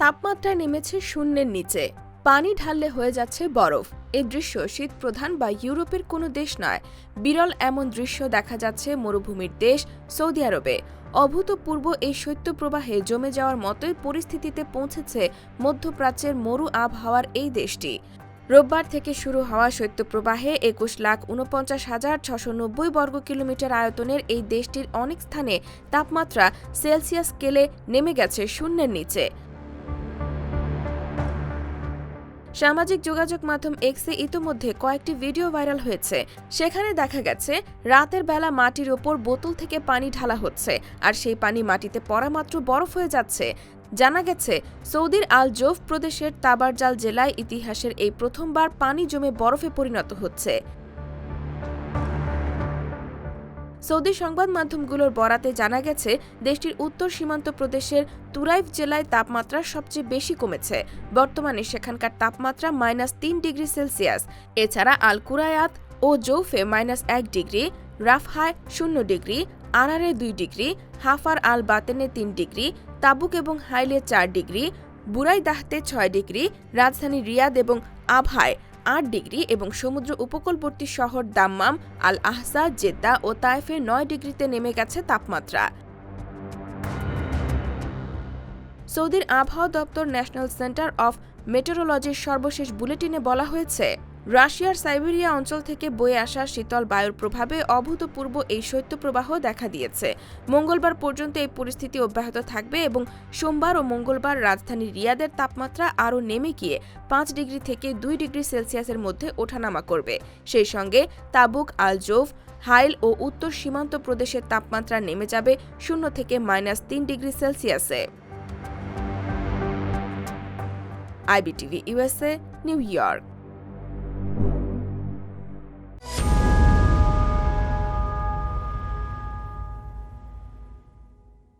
তাপমাত্রা নেমেছে শূন্যের নিচে। পানি ঢাললে হয়ে যাচ্ছে বরফ। এই দৃশ্য শীত প্রধান বা ইউরোপের কোনো দেশ নয়। বিরল এমন দৃশ্য দেখা যাচ্ছে মরুভূমির দেশ সৌদি আরবে। অভূতপূর্ব এই শৈত্যপ্রবাহে জমে যাওয়ার মতোই পরিস্থিতিতে পৌঁছেছে মধ্যপ্রাচ্যের মরু আবহাওয়ার এই দেশটি। রোববার থেকে শুরু হওয়া শৈত্যপ্রবাহে একুশ লাখ উনপঞ্চাশ হাজার ছশো নব্বই বর্গ কিলোমিটার আয়তনের এই দেশটির অনেক স্থানে তাপমাত্রা সেলসিয়াস স্কেলে নেমে গেছে শূন্যের নিচে। সামাজিক যোগাযোগ মাধ্যম এক্সে ইতোমধ্যে কয়েকটি ভিডিও ভাইরাল হয়েছে। সেখানে দেখা গেছে, রাতের বেলা মাটির ওপর বোতল থেকে পানি ঢালা হচ্ছে আর সেই পানি মাটিতে পড়া মাত্র বরফ হয়ে যাচ্ছে। জানা গেছে, সৌদির আল জোফ প্রদেশের তাবারজাল জেলায় ইতিহাসের এই প্রথমবার পানি জমে বরফে পরিণত হচ্ছে। সৌদি সংবাদ মাধ্যমগুলোর বরাতে জানা গেছে, দেশটির উত্তর সীমান্ত প্রদেশের তুরাইফ জেলায় তাপমাত্রা সবচেয়ে বেশি কমেছে। বর্তমানে সেখানকার তাপমাত্রা মাইনাস তিন ডিগ্রি সেলসিয়াস। এছাড়া আল কুরায়াত ও জৌফে মাইনাস এক ডিগ্রি, রাফহায় শূন্য ডিগ্রি আনারে দুই ডিগ্রি, হাফার আল বাতেনে তিন ডিগ্রি, তাবুক এবং হাইলে চার ডিগ্রি, বুরাইদাহতে ছয় ডিগ্রি, রাজধানী রিয়াদ এবং আবহায় আট ডিগ্রি এবং সমুদ্র উপকূলবর্তী শহর দাম্মাম আল আহসা জেদ্দা ও তায়েফে নয় ডিগ্রিতে নেমে গেছে তাপমাত্রা। সৌদির আবহাওয়া দপ্তর ন্যাশনাল সেন্টার অফ মেটেরোলজির সর্বশেষ বুলেটিনে বলা হয়েছে রাশিয়ার সাইবেরিয়া অঞ্চল থেকে বয়ে আসা শীতল বায়ুর প্রভাবে অভূতপূর্ব এই শৈত্যপ্রবাহ দেখা দিয়েছে। মঙ্গলবার পর্যন্ত এই পরিস্থিতি অব্যাহত থাকবে এবং সোমবার ও মঙ্গলবার রাজধানী রিয়াদের তাপমাত্রা আরও নেমে গিয়ে পাঁচ ডিগ্রি থেকে দুই ডিগ্রি সেলসিয়াসের মধ্যে ওঠানামা করবে। সেই সঙ্গে তাবুক, আলজোভ, হাইল ও উত্তর সীমান্ত প্রদেশের তাপমাত্রা নেমে যাবে শূন্য থেকে মাইনাস তিন degree সেলসিয়াসে। IBTV USA New York.